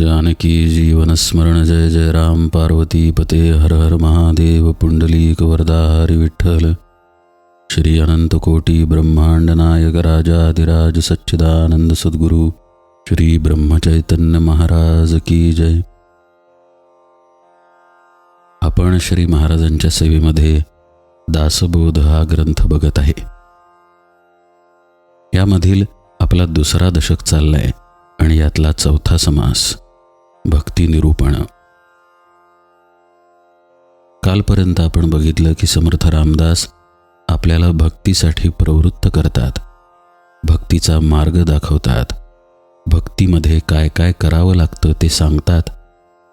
जानकी जीवन स्मरण जय जय राम। पार्वती पते हर हर महादेव। पुंडलीक वरदा हरि विठ्ठल। श्री अनंत कोटी ब्रह्मांड नायक राजाधिराज सच्चिदानंद सद्गुरु। श्री ब्रह्मचैतन्य महाराज की जय। आपण श्री महाराजांच्या सेवेमध्ये दासबोध हा ग्रंथ बघत आहे. यामधील आपला दुसरा दशक चाललाय आणि यातला चौथा समास. भक्ती निरूपण. कालपर्यंत आपण बघितलं की समर्थ रामदास आपल्याला भक्तीसाठी प्रवृत्त करतात. भक्तीचा मार्ग दाखवतात. भक्तीमध्ये काय काय करावं लागतं ते सांगतात.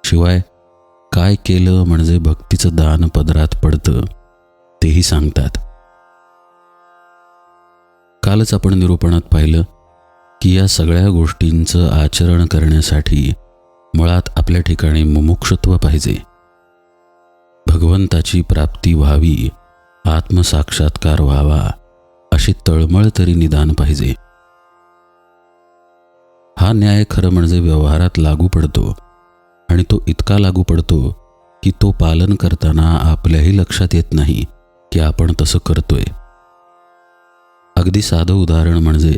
शिवाय काय केलं म्हणजे भक्तीचं दान पदरात पडतं तेही सांगतात. कालच आपण निरूपणात पाहिलं की या सगळ्या गोष्टींचं आचरण करण्यासाठी मुळात आपल्या ठिकाणी मुमुक्षत्व पाहिजे. भगवंताची प्राप्ती व्हावी आत्मसाक्षात्कार व्हावा अशी तळमळ तरी निदान पाहिजे. हा न्याय खरं म्हणजे व्यवहारात लागू पडतो आणि तो इतका लागू पडतो की तो पालन करताना आपल्याही लक्षात येत नाही की आपण तसं करतोय. अगदी साधं उदाहरण म्हणजे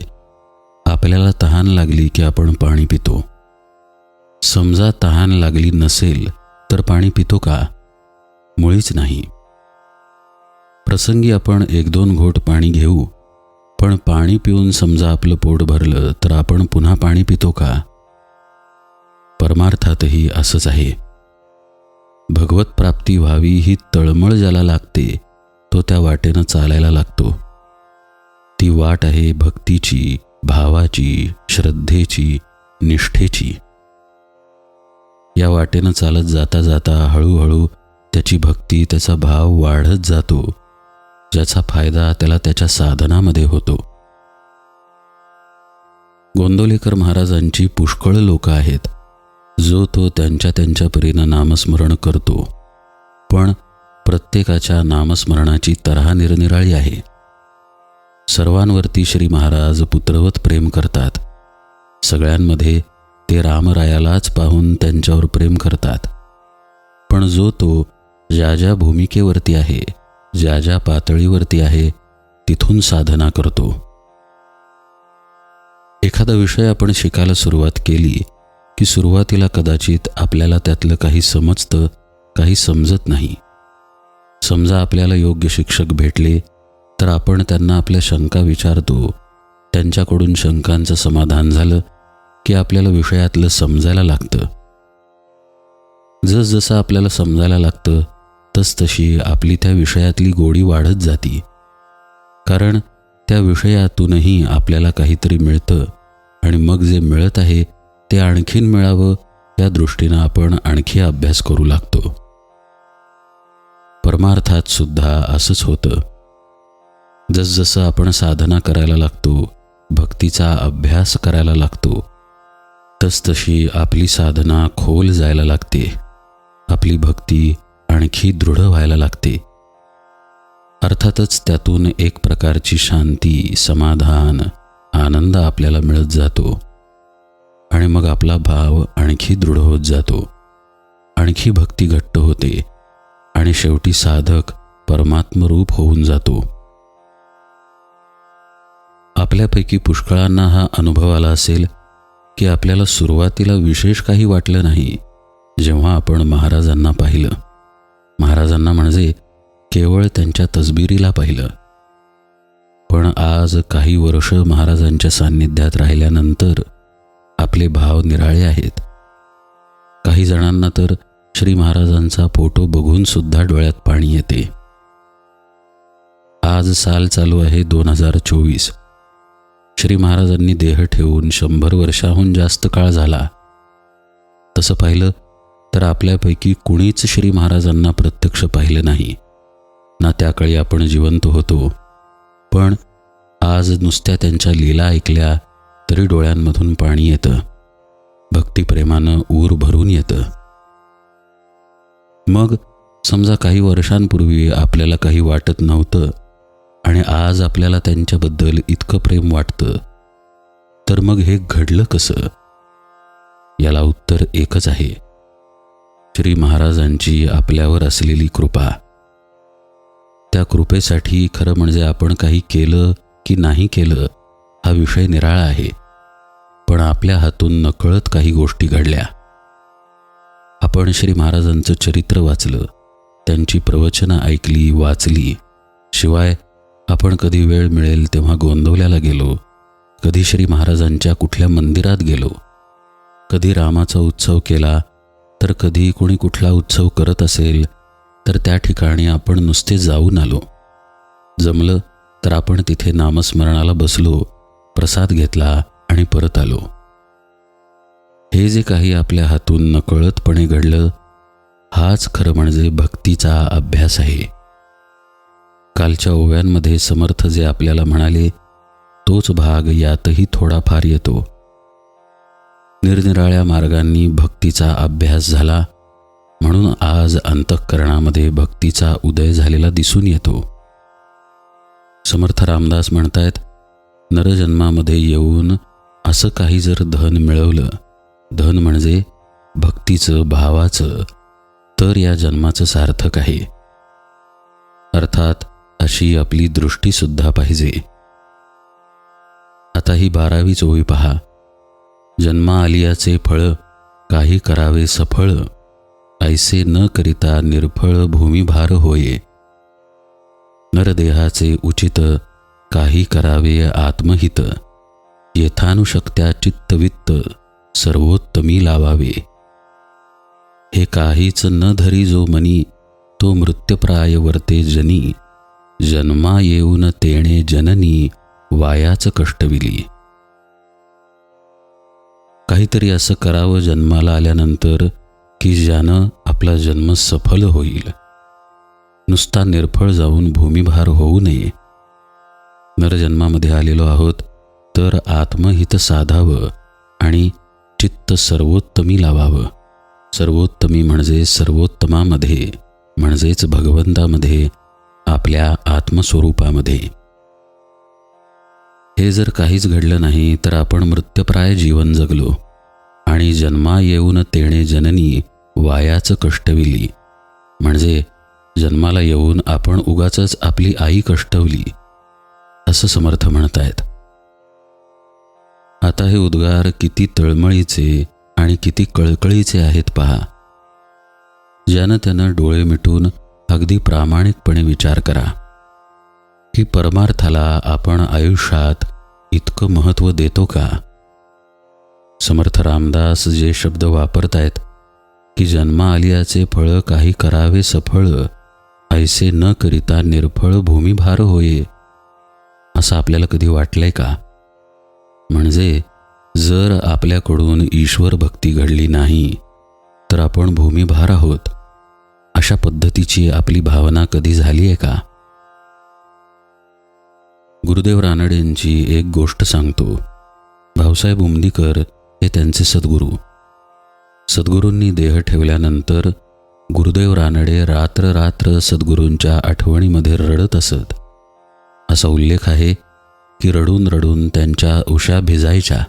आपल्याला तहान लागली की आपण पाणी पितो. समजा तहान लागली नसेल तर पाणी पितो का? मुळीच नाही. प्रसंगी आपण एक दोन घोट पाणी घेऊ पण पाणी पिऊन समजा आपलं पोट भरलं तर आपण पुन्हा पाणी पितो का? परमार्थातही असंच आहे. भगवत प्राप्ती व्हावी ही तळमळ ज्याला लागते तो त्या वाटेनं चालायला लागतो. ती वाट आहे भक्तीची भावाची श्रद्धेची निष्ठेची. या वाटेनं चालत जाता जाता हळूहळू त्याची भक्ती त्याचा भाव वाढत जातो ज्याचा फायदा त्याला त्याच्या साधनामध्ये होतो. गोंदोलेकर महाराजांची पुष्कळ लोक आहेत. जो तो त्यांच्या त्यांच्या परीनं नामस्मरण करतो. पण प्रत्येकाच्या नामस्मरणाची तऱ्हा निरनिराळी आहे. सर्वांवरती श्री महाराज पुत्रवत प्रेम करतात. सगळ्यांमध्ये ते रामरायालाच पाहून त्यांच्यावर प्रेम करतात. पण जो तो ज्या ज्या भूमिकेवरती आहे ज्या ज्या पातळीवरती आहे तिथून साधना करतो. एखादा विषय आपण शिकायला सुरुवात केली की सुरुवातीला कदाचित आपल्याला त्यातलं काही समजतं काही समजत नाही. समजा आपल्याला योग्य शिक्षक भेटले तर आपण त्यांना आपल्या शंका विचारतो. त्यांच्याकडून शंकांचं समाधान झालं की आपल्याला विषयातलं समजायला लागतं. जसजसं आपल्याला समजायला लागतं तसतशी आपली त्या विषयातली गोडी वाढत जाती. कारण त्या विषयातूनही आपल्याला काहीतरी मिळतं आणि मग जे मिळत आहे ते आणखीन मिळावं या दृष्टीनं आपण आणखी अभ्यास करू लागतो. परमार्थात सुद्धा असंच होतं. जसजसं आपण साधना करायला लागतो भक्तीचा अभ्यास करायला लागतो तसतशी आपली साधना खोल जायला लागते. आपली भक्ती आणखी दृढ व्हायला लागते. अर्थातच त्यातून एक प्रकारची शांती समाधान आनंद आपल्याला मिळत जातो. आणि मग आपला भाव आणखी दृढ होत जातो. आणखी भक्ती घट्ट होते आणि शेवटी साधक परमात्मरूप होऊन जातो. आपल्यापैकी पुष्कळांना हा अनुभव आला असेल की आपल्याला सुरुवातीला विशेष काही वाटलं नाही जेव्हा आपण महाराजांना पाहिलं. महाराजांना म्हणजे केवळ त्यांच्या तसबिरीला पाहिलं. पण आज काही वर्ष महाराजांच्या सान्निध्यात राहिल्यानंतर आपले भाव निराळे आहेत. काही जणांना तर श्री महाराजांचा फोटो बघून सुद्धा डोळ्यात पाणी येते. आज साल चालू आहे दोन हजार चोवीस. श्री महाराजांनी देह ठेवून शंभर वर्षाहून जास्त काळ झाला. तसं पाहिलं तर आपल्यापैकी कुणीच श्री महाराजांना प्रत्यक्ष पाहिलं नाही. ना त्याकाळी आपण जिवंत होतो. पण आज नुसत्या त्यांच्या लीला ऐकल्या तरी डोळ्यांमधून पाणी येतं. भक्तिप्रेमानं ऊर भरून येतं. मग समजा काही वर्षांपूर्वी आपल्याला काही वाटत नव्हतं आणि आज आपल्याला त्यांच्याबद्दल इतकं प्रेम वाटतं. तर मग हे घडलं कसं? याला उत्तर एकच आहे. श्री महाराजांची आपल्यावर असलेली कृपा. त्या कृपेसाठी खरं म्हणजे आपण काही केलं की नाही केलं हा विषय निराळा आहे. पण आपल्या हातून नकळत काही गोष्टी घडल्या. आपण श्री महाराजांचं चरित्र वाचलं त्यांची प्रवचनं ऐकली वाचली. शिवाय आपण कधी वेळ मिळेल तेव्हा गोंदवल्याला गेलो. कधी श्री महाराजांच्या कुठल्या मंदिरात गेलो. कधी रामाचा उत्सव केला तर कधी कोणी कुठला उत्सव करत असेल तर त्या ठिकाणी आपण नुसते जाऊन आलो. जमलं तर आपण तिथे नामस्मरणाला बसलो प्रसाद घेतला आणि परत आलो. हे जे काही आपल्या हातून नकळतपणे घडलं हाच खरं म्हणजे भक्तीचा अभ्यास आहे. कालच्या ओव्यांमध्ये समर्थ जे आपल्याला म्हणाले तोच भाग यातही थोडाफार येतो. निरनिराळ्या मार्गांनी भक्तीचा अभ्यास झाला म्हणून आज अंतःकरणामध्ये भक्तीचा उदय झालेला दिसून येतो. समर्थ रामदास म्हणतायत नरजन्मामध्ये येऊन असं काही जर धन मिळवलं धन म्हणजे भक्तीचं भावाचं तर या जन्माचं सार्थक आहे. अर्थात अशी आपली दृष्टीसुद्धा पाहिजे. आता ही बारावी चोवी पहा. जन्मा आलियाचे फळ काही करावे सफळ ऐसे न करिता निर्फळ भूमिभार होये. नरदेहाचे उचित काही करावे आत्महित येथानुशक्त्या चित्तवित्त सर्वोत्तमी लावावे. हे काहीच न धरी जो मनी तो मृत्यप्राय वर्ते जनी जन्मा येऊन तेणे जननी वायाच कष्टविली. काहीतरी असं करावं जन्माला आल्यानंतर की ज्यानं आपला जन्म सफल होईल. नुसता निर्फळ जाऊन भूमिभार होऊ नये. नरजन्मामध्ये आलेलो आहोत तर आत्महित साधावं आणि चित्त सर्वोत्तमी लावावं. सर्वोत्तमी म्हणजे सर्वोत्तमामध्ये म्हणजेच भगवंतामध्ये आपल्या आत्मस्वरूपामध्ये. हे जर काहीच घडलं नाही तर आपण मृत्यप्राय जीवन जगलो. आणि जन्मा येऊन तेणे जननी वायाचं कष्टविली म्हणजे जन्माला येऊन आपण उगाच आपली आई कष्टवली. असं समर्थ म्हणतायत. आता हे उद्गार किती तळमळीचे आणि किती कळकळीचे आहेत पहा. ज्यानं त्यानं डोळे मिटून अगदी प्रामाणिकपणे विचार करा की परमार्थाला आपण आयुष्यात इतकं महत्त्व देतो का? समर्थ रामदास जे शब्द वापरतायत की जन्मा आलियाचे फळ काही करावे सफळ ऐसे न करिता निर्फळ भूमिभार होये असं आपल्याला कधी वाटलंय का? म्हणजे जर आपल्याकडून ईश्वर भक्ती घडली नाही तर आपण भूमिभार आहोत. अशा पद्धतीची आपली भावना कधी झाली आहे का? गुरुदेव रानडेंची एक गोष्ट सांगतो. भाऊसाहेब उमदीकर हे त्यांचे सद्गुरू. सद्गुरूंनी देह ठेवल्यानंतर गुरुदेव रानडे रात्र रात्र सद्गुरूंच्या आठवणीमध्ये रडत असत. असा उल्लेख आहे की रडून रडून त्यांच्या उशा भिजायच्या.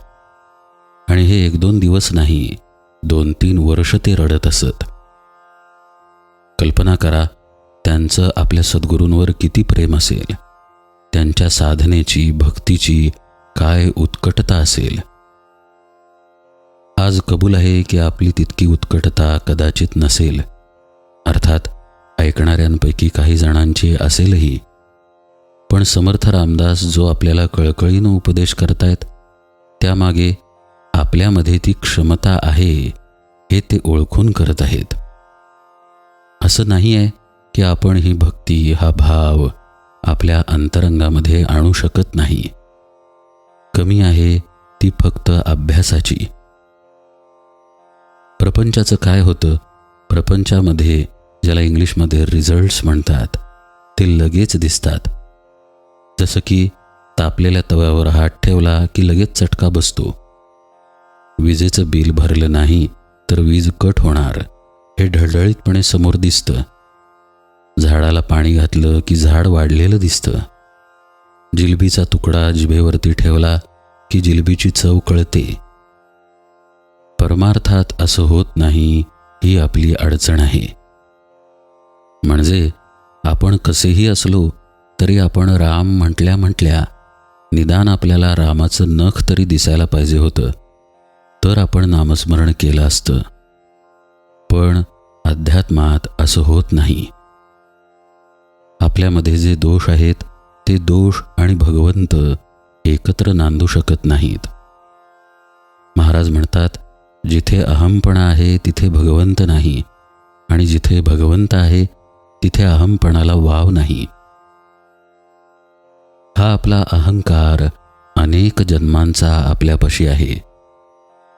आणि हे एक दोन दिवस नाही दोन तीन वर्ष ते रडत असत. कल्पना करा त्यांचं आपल्या सद्गुरूंवर किती प्रेम असेल. त्यांच्या साधनेची भक्तीची काय उत्कटता असेल. आज कबूल आहे की आपली तितकी उत्कटता कदाचित नसेल. अर्थात ऐकणाऱ्यांपैकी काही जणांची असेलही. पण समर्थ रामदास जो आपल्याला कळकळीनं उपदेश करतायत त्यामागे आपल्यामध्ये ती क्षमता आहे हे ते ओळखून करत आहेत. असं नाही आहे की आपण ही भक्ती हा भाव आपल्या अंतरंगामध्ये आणू शकत नाही. कमी आहे ती फक्त अभ्यासाची. प्रपंचाचं काय होतं? प्रपंचामध्ये ज्याला इंग्लिशमध्ये रिझल्ट्स म्हणतात ते लगेच दिसतात. जसं की तापलेल्या तव्यावर हात ठेवला की लगेच चटका बसतो. विजेचं बिल भरलं नाही तर वीज कट होणार. हे ढळढळीतपणे समोर दिसतं. झाडाला पाणी घातलं की झाड वाढलेलं दिसतं. जिलबीचा तुकडा जिभेवरती ठेवला की जिलबीची चव कळते. परमार्थात असं होत नाही ही आपली अडचण आहे. म्हणजे आपण कसेही असलो तरी आपण राम म्हटल्या म्हटल्या निदान आपल्याला रामाचं नख तरी दिसायला पाहिजे होतं. तर आपण नामस्मरण केलं असतं. पण अध्यात्मात असं होत नाही. आपल्यामध्ये जे दोष आहेत ते दोष आणि भगवंत एकत्र नांदू शकत नाहीत. महाराज म्हणतात जिथे अहमपणा आहे तिथे भगवंत नाही. आणि जिथे भगवंत आहे तिथे अहमपणाला वाव नाही. हा आपला अहंकार अनेक जन्मांचा आपल्यापाशी आहे.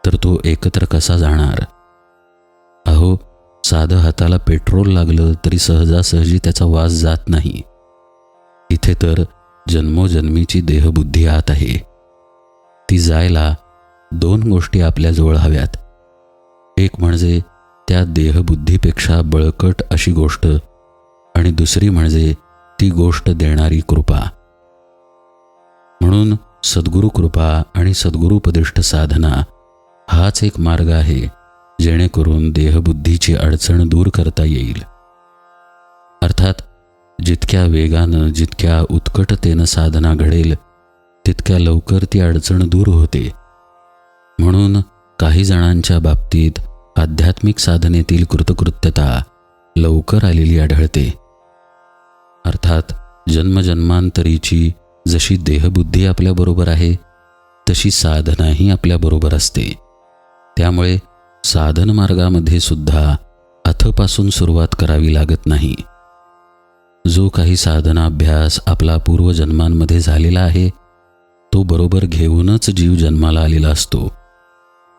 तर तो एकत्र कसा जाणार? अहो साधं हाताला पेट्रोल लागलं तरी सहजासहजी त्याचा वास जात नाही. इथे तर जन्मोजन्मीची देहबुद्धी आत आहे. ती जायला दोन गोष्टी आपल्याजवळ हव्यात. एक म्हणजे त्या देहबुद्धीपेक्षा बळकट अशी गोष्ट आणि दुसरी म्हणजे ती गोष्ट देणारी कृपा. म्हणून सद्गुरू कृपा आणि सद्गुरुपदिष्ट साधना हाच एक मार्ग आहे. जेणेकरून देहबुद्धीची अडचण दूर करता येईल. अर्थात जितक्या वेगानं जितक्या उत्कटतेनं साधना घडेल तितक्या लवकर ती अडचण दूर होते. म्हणून काही जणांच्या बाबतीत आध्यात्मिक साधनेतील कृतकृत्यता लवकर आलेली आढळते. अर्थात जन्मजन्मांतरीची जशी देहबुद्धी आपल्याबरोबर आहे तशी साधनाही आपल्याबरोबर असते. त्यामुळे साधन मार्गामध्ये सुद्धा अथपासून सुरुवात करावी लागत नाही. जो काही साधनाभ्यास आपला पूर्वजन्मांमध्ये झालेला आहे तो बरोबर घेऊनच जीव जन्माला आलेला असतो.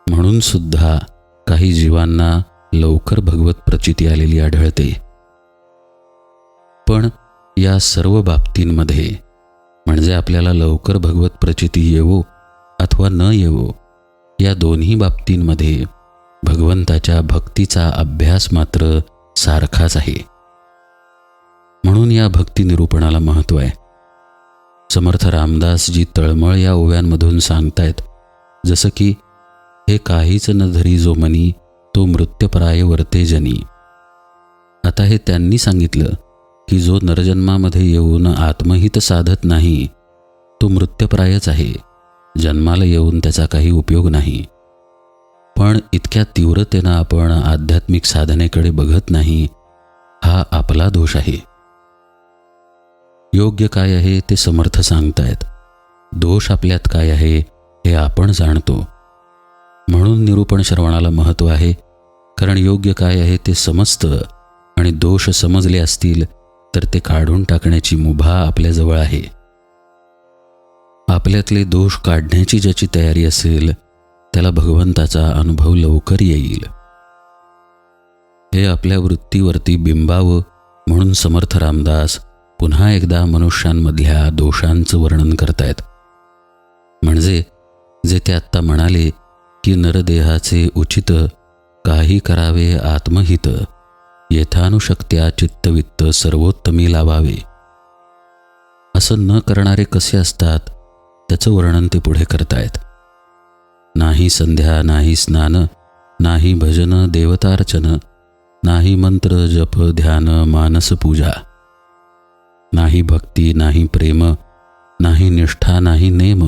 म्हणून सुद्धा काही जीवांना लवकर भगवत प्रचिती आलेली आढळते. पण या सर्व बाबतींमध्ये म्हणजे आपल्याला लवकर भगवत प्रचिती येवो अथवा न येवो या दोन्ही बाबतींमध्ये भगवंताच्या भक्तीचा अभ्यास मात्र सारखाच आहे. म्हणून या भक्ती निरूपणाला महत्त्व आहे. समर्थ रामदासजी तळमळ या ओव्यांमधून सांगतायत जसं की हे काहीच न धरी जो मनी तो मृत्यप्राय वर्ते जनी. आता हे त्यांनी सांगितलं की जो नरजन्मामध्ये येऊन आत्महित साधत नाही तो मृत्यप्रायच आहे. जन्माला येऊन त्याचा काही उपयोग नाही. पण इतक्या तीव्रतेनं आपण आध्यात्मिक साधनेकडे बघत नाही हा आपला दोष आहे. योग्य काय आहे ते समर्थ सांगतायत. दोष आपल्यात काय आहे हे आपण जाणतो. म्हणून निरूपण श्रवणाला महत्त्व आहे कारण योग्य काय आहे ते समजतं आणि दोष समजले असतील तर ते काढून टाकण्याची मुभा आपल्याजवळ आहे. आपल्यातले दोष काढण्याची ज्याची तयारी असेल त्याला भगवंताचा अनुभव लवकर येईल. हे आपल्या वृत्तीवरती बिंबावं म्हणून समर्थ रामदास पुन्हा एकदा मनुष्यांमधल्या दोषांचं वर्णन करतायत. म्हणजे जे ते आत्ता म्हणाले की नरदेहाचे उचित काही करावे आत्महित यथानुशक्त्या चित्तवित्त सर्वोत्तमी लावावे. असं न करणारे कसे असतात त्याचं वर्णन ते पुढे करतायत. नाही संध्या नाही स्नान नाही भजन देवतार्चन नाही मंत्र जप ध्यान मानस पूजा. नाही भक्ती नाही प्रेम नाही निष्ठा नाही नेम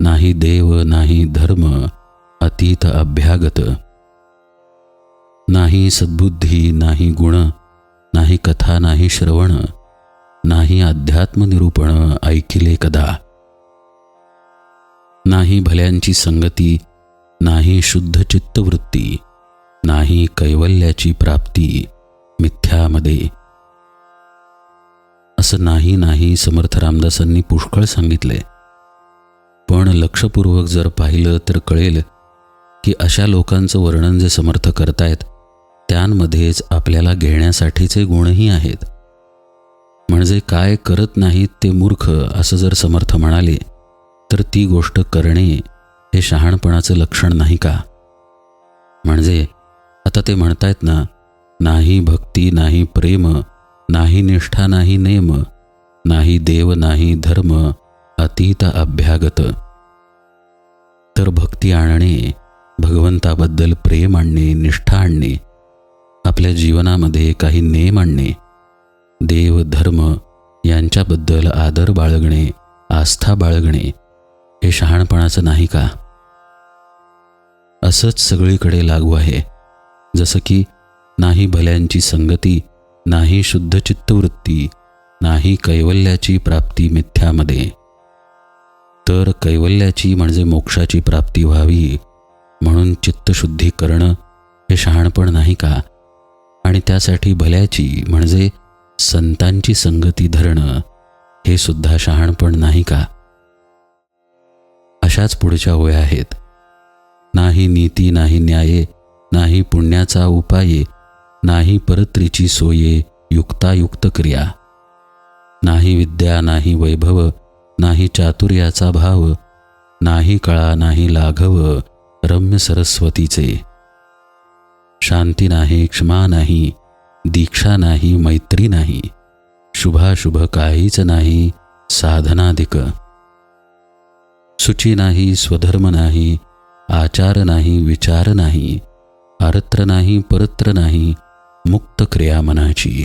नाही देव नाही धर्म अतीत अभ्यागत. नाही सद्बुद्धी नाही गुण नाही कथा नाही श्रवण नाही अध्यात्म निरूपण ऐकिले कदा. नाही भल्यांची संगती नाही शुद्ध चित्तवृत्ती नाही कैवल्याची प्राप्ती मिथ्यामध्ये. असं नाही नाही समर्थ रामदासांनी पुष्कळ सांगितले. पण लक्षपूर्वक जर पाहिलं तर कळेल की अशा लोकांचं वर्णन जे समर्थ करतायत त्यांमध्येच आपल्याला घेण्यासाठीचे गुणही आहेत. म्हणजे काय करत नाहीत ते मूर्ख असं जर समर्थ म्हणाले तर ती गोष्ट करणे हे शहाणपणाचं लक्षण नाही का? म्हणजे आता ते म्हणतायत ना नाही भक्ती नाही प्रेम नाही निष्ठा नाही नेम नाही देव नाही धर्म अतीत अभ्यागत. तर भक्ती आणणे भगवंताबद्दल प्रेम आणणे निष्ठा आणणे आपल्या जीवनामध्ये काही नेम आणणे देव धर्म यांच्याबद्दल आदर बाळगणे आस्था बाळगणे हे शहाणपणाचं नाही का? असंच सगळीकडे लागू आहे. जसं की नाही भल्यांची संगती नाही शुद्ध चित्तवृत्ती नाही कैवल्याची प्राप्ती मिथ्यामध्ये. तर कैवल्याची म्हणजे मोक्षाची प्राप्ती व्हावी म्हणून चित्तशुद्धी करणं हे शहाणपण नाही का? आणि त्यासाठी भल्याची म्हणजे संतांची संगती धरणं हे सुद्धा शहाणपण नाही का? अशाच पुढच्या ओळ्या आहेत. नाही नीती नाही न्याये नाही पुण्याचा उपाये नाही परत्रीची सोये युक्तायुक्त क्रिया. नाही विद्या नाही वैभव नाही चातुर्याचा भाव नाही कळा नाही लाघव रम्य सरस्वतीचे. शांती नाही क्षमा नाही दीक्षा नाही मैत्री नाही शुभाशुभ काहीच नाही साधनाधिक. सुची नाही स्वधर्म नाही आचार नाही विचार नाही आरत्र नाही परत्र नाही मुक्त क्रिया मनाची.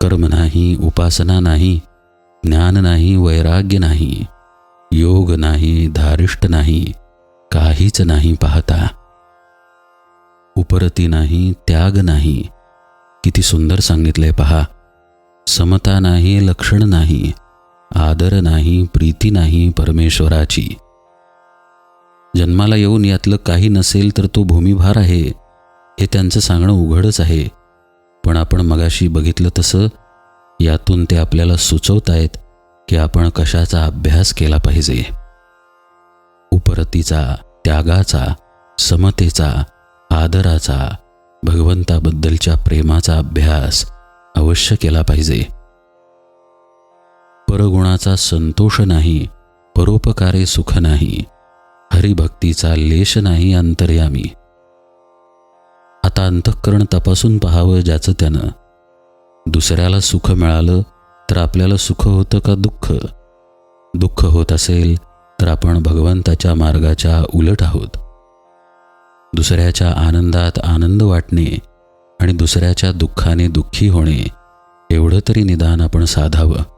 कर्म नाही उपासना नाही ज्ञान नाही वैराग्य नाही योग नाही धारिष्ट नाही काहीच नाही पाहता. उपरती नाही त्याग नाही. किती सुंदर सांगितले पहा. समता नाही लक्षण नाही. आदर नाही प्रीती नाही परमेश्वराची. जन्माला येऊन यातलं काही नसेल तर तो भूमिभार आहे. हे त्यांचं सांगणं उघडच आहे. पण आपण मगाशी बघितलं तसं यातून ते आपल्याला सुचवतायत की आपण कशाचा अभ्यास केला पाहिजे. उपरतीचा त्यागाचा समतेचा आदराचा भगवंताबद्दलच्या प्रेमाचा अभ्यास अवश्य केला पाहिजे. परगुणाचा संतोष नाही परोपकारे सुख नाही हरिभक्तीचा लेश नाही अंतर्यामी. आता अंतःकरण तपासून पाहावं ज्याचं त्यानं. दुसऱ्याला सुख मिळालं तर आपल्याला सुख होतं का दुःख? दुःख होत असेल तर आपण भगवंताच्या मार्गाच्या उलट आहोत. दुसऱ्याच्या आनंदात आनंद वाटणे आणि दुसऱ्याच्या दुःखाने दुःखी होणे एवढं तरी निदान आपण साधावं.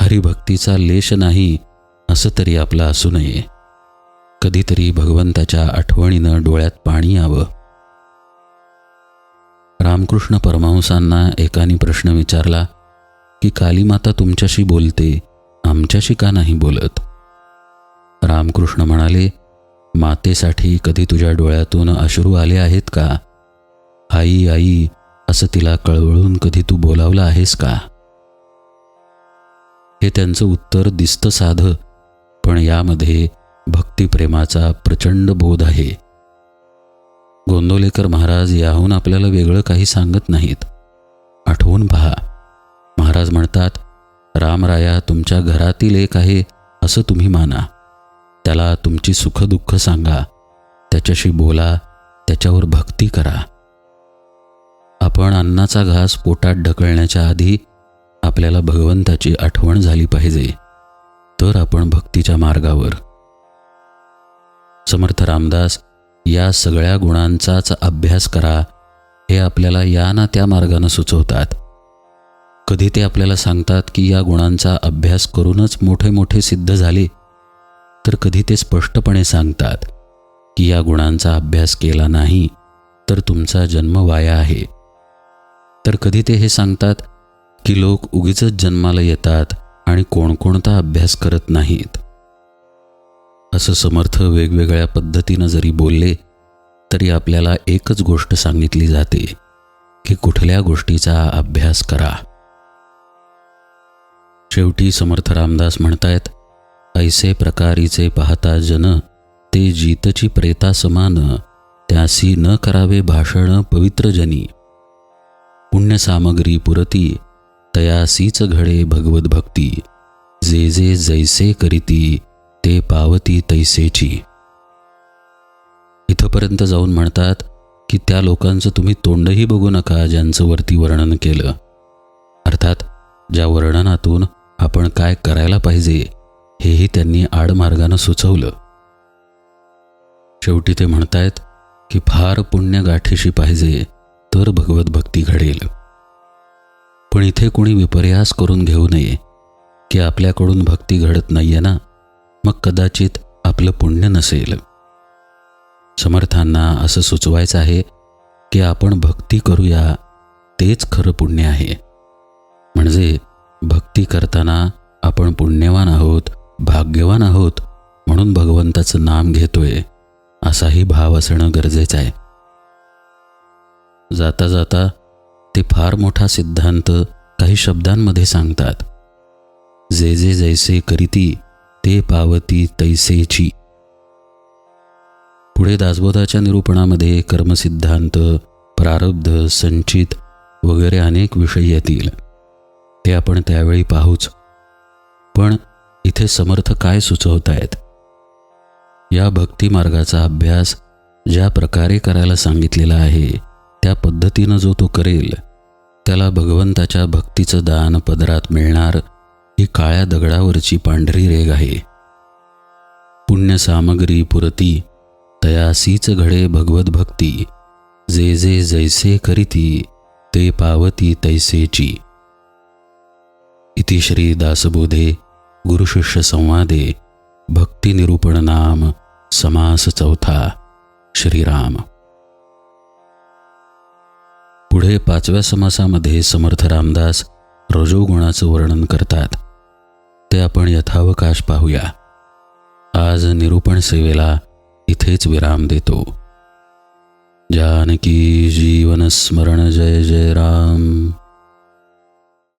हरिभक्तीचा लेश नाही असं तरी आपलं असू नये. कधीतरी भगवंताच्या आठवणीनं डोळ्यात पाणी यावं. रामकृष्ण परमहंसांना एकाने प्रश्न विचारला की कालीमाता तुमच्याशी बोलते आमच्याशी का नाही बोलत? रामकृष्ण म्हणाले मातेसाठी कधी तुझ्या डोळ्यातून अश्रू आले आहेत का? आई आई असं तिला कळवळून कधी तू बोलावलं आहेस का? हे त्यांचं उत्तर दिसतं साधं पण यामध्ये भक्तिप्रेमाचा प्रचंड बोध आहे. गोंदोलेकर महाराज याहून आपल्याला वेगळं काही सांगत नाहीत. आठवून पहा महाराज म्हणतात रामराया तुमच्या घरातील एक आहे असं तुम्ही माना. त्याला तुमची सुखदुःख सांगा. त्याच्याशी बोला त्याच्यावर भक्ती करा. आपण अन्नाचा घास पोटात ढकलण्याच्या आधी आपल्याला भगवंताची आठवण झाली पाहिजे तर आपण भक्तीच्या मार्गावर. समर्थ रामदास या सगळ्या गुणांचाच अभ्यास करा हे आपल्याला या ना त्या मार्गानं सुचवतात. कधी ते आपल्याला सांगतात की या गुणांचा अभ्यास करूनच मोठे मोठे सिद्ध झाले तर कधी ते स्पष्टपणे सांगतात की या गुणांचा अभ्यास केला नाही तर तुमचा जन्म वाया आहे. तर कधी ते हे सांगतात की लोक उगीच जन्माला येतात आणि कोणकोणता अभ्यास करत नाहीत. असं समर्थ वेगवेगळ्या पद्धतीनं जरी बोलले तरी आपल्याला एकच गोष्ट सांगितली जाते की कुठल्या गोष्टीचा अभ्यास करा. शेवटी समर्थ रामदास म्हणतायत ऐसे प्रकारीचे पाहता जन ते जीतची प्रेता समान त्यासी न करावे भाषण पवित्र जनी पुण्यसामग्री पुरती तयासीच घडे भगवत भक्ती. जे जे जैसे करीती ते पावती तैसेची. इथंपर्यंत जाऊन म्हणतात की त्या लोकांचं तुम्ही तोंडही बघू नका ज्यांचं वरती वर्णन केलं. अर्थात ज्या वर्णनातून आपण काय करायला पाहिजे हेही त्यांनी आडमार्गानं सुचवलं. शेवटी ते म्हणतायत की फार पुण्य गाठीशी पाहिजे तर भगवत भक्ती घडेल. पण इथे कोणी विपर्यास करून घेऊ नये की आपल्याकडून भक्ती घडत नाहीये ना मग कदाचित आपलं पुण्य नसेल. समर्थांना असं सुचवायचं आहे की आपण भक्ती करूया तेच खरं पुण्य आहे. म्हणजे भक्ती करताना आपण पुण्यवान आहोत भाग्यवान आहोत म्हणून भगवंताचं नाम घेतोय असाही भाव असणं गरजेचं आहे. जाता जाता ते फार मोठा सिद्धांत काही शब्दांमध्ये सांगतात. जे जे जैसे करीती ते पावती तैसेची. पुढे दासबोधाच्या निरूपणामध्ये कर्मसिद्धांत प्रारब्ध संचित वगैरे अनेक विषय येतील. ते आपण त्यावेळी पाहूच. पण इथे समर्थ काय सुचवत आहेत या भक्ती मार्गाचा अभ्यास ज्या प्रकारे करायला सांगितलेला आहे त्या पद्धतीनं जो तो करेल त्याला भगवंताच्या भक्तीचं दान पदरात मिळणार ही काळ्या दगडावरची पांढरी रेग आहे. पुण्य सामग्री पुरती तयासीच घडे भगवत भक्ती जे जे जैसे करीती ते पावती तैसेची. इति श्री दासबोधे गुरुशिष्य संवादे भक्तिनिरूपण नाम समास चौथा श्रीराम. पुढे पाचव्या समासामध्ये समर्थ रामदास रजोगुणाचं वर्णन करतात. ते आपण यथावकाश पाहूया. आज निरूपण सेवेला इथेच विराम देतो. जानकी जीवन स्मरण जय जय राम.